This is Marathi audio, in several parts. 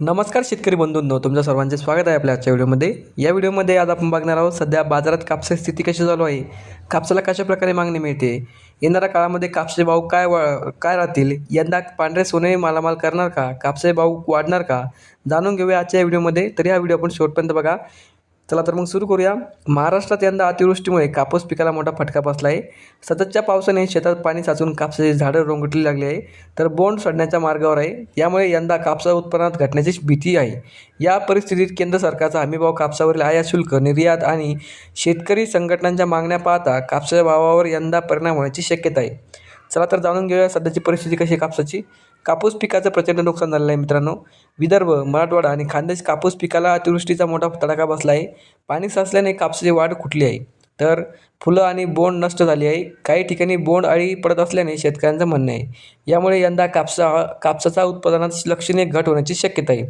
नमस्कार शेतकरी बंधूंनो तुमच्या सर्वांचे स्वागत आहे आपल्या आजच्या व्हिडिओमध्ये. या व्हिडिओमध्ये आज आपण बघणार आहोत सध्या बाजारात कापसाची स्थिती कशी चालू आहे कापसाला कशा प्रकारे मागणी मिळते येणाऱ्या काळामध्ये कापसाचे भाव काय वा काय राहतील यंदा पांढरे सोने मालामाल करणार का कापसाचे भाव वाढणार का जाणून घेऊया आजच्या व्हिडिओमध्ये. तरी हा व्हिडिओ आपण शेवटपर्यंत बघा. चला तर मग सुरू करूया. महाराष्ट्रात यंदा अतिवृष्टीमुळे कापूस पिकाला मोठा फटका बसला आहे सततच्या पावसाने शेतात पाणी साचून कापसाची झाडं रोंगटली लागली आहे. तर बोंड सडण्याच्या मार्गावर आहे. यामुळे यंदा कापसा उत्पन्नात घटण्याची भीती आहे. या परिस्थितीत केंद्र सरकारचा हमीभाव कापसावरील आयात शुल्क निर्यात आणि शेतकरी संघटनांच्या मागण्या पाहता कापसाच्या भावावर यंदा परिणाम होण्याची शक्यता आहे. चला तर जाणून घेऊया सध्याची परिस्थिती कशी आहे कापसाची. कापूस पिकाचं प्रचंड नुकसान झालेलं आहे मित्रांनो. विदर्भ मराठवाडा आणि खानदेश कापूस पिकाला अतिवृष्टीचा मोठा तडाखा बसला आहे. पाणी साचल्याने कापसाची वाढ खुटली आहे. तर फुलं आणि बोंड नष्ट झाली आहे. काही ठिकाणी बोंड अळी पडत असल्याने शेतकऱ्यांचं म्हणणं आहे. यामुळे यंदा कापसा कापसाचा उत्पादनात लक्षणीय घट होण्याची शक्यता आहे.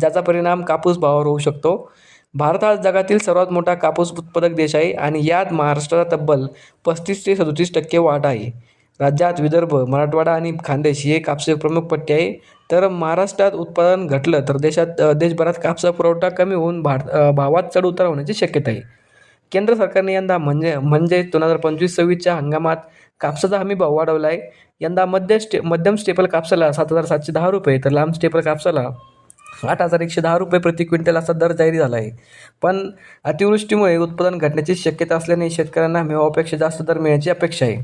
ज्याचा परिणाम कापूस भावावर होऊ शकतो. भारत हा जगातील सर्वात मोठा कापूस उत्पादक देश आहे आणि यात महाराष्ट्राचा तब्बल पस्तीस ते सदोतीस टक्के वाढ आहे. राज्यात विदर्भ मराठवाडा आणि खानदेश हे कापसाचे प्रमुख पट्टे आहे. तर महाराष्ट्रात उत्पादन घटलं तर देशात देशभरात कापसा पुरवठा कमी होऊन भार भावात चढ उतार होण्याची शक्यता आहे. केंद्र सरकारने यंदा म्हणजे म्हणजे दोन हजार पंचवीस सव्वीसच्या हंगामात कापसाचा हमी भाव वाढवला आहे. यंदा मध्य स्टे मध्यम स्टेपल कापसाला सात हजार सातशे दहा रुपये तर लांब स्टेपल कापसाला आठ हजार एकशे दहा रुपये प्रति क्विंटल असा दर जाहीर झाला आहे. पण अतिवृष्टीमुळे उत्पादन घटण्याची शक्यता असल्याने शेतकऱ्यांना हमीभावापेक्षा जास्त दर मिळण्याची अपेक्षा आहे.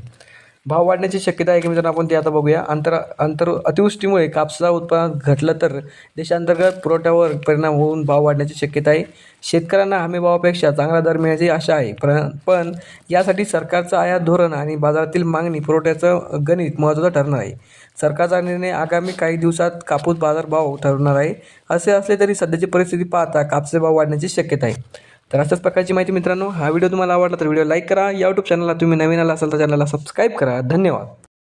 भाव वाढण्याची शक्यता आहे की मित्रांनो आपण ते आता बघूया. अंतर अंतर अतिवृष्टीमुळे कापसाचा उत्पादन घटलं तर देशांतर्गत पुरवठ्यावर परिणाम होऊन भाव वाढण्याची शक्यता आहे. शेतकऱ्यांना हमीभावापेक्षा चांगला दर मिळण्याची आशा आहे. पण पण यासाठी सरकारचं आयात धोरण आणि बाजारातील मागणी पुरवठ्याचं गणित महत्त्वाचं ठरणार आहे. सरकारचा निर्णय आगामी काही दिवसात कापूस बाजारभाव ठरवणार आहे. असे असले तरी सध्याची परिस्थिती पाहता कापसाचे भाव वाढण्याची शक्यता आहे. तर अशाच प्रकारची माहिती मित्रांनो हा व्हिडिओ तुम्हाला आवडला तर व्हिडिओ लाईक करा. या यूट्यूब चॅनलला तुम्ही नवीन आला असाल तर चॅनलला सबस्क्राईब करा. धन्यवाद.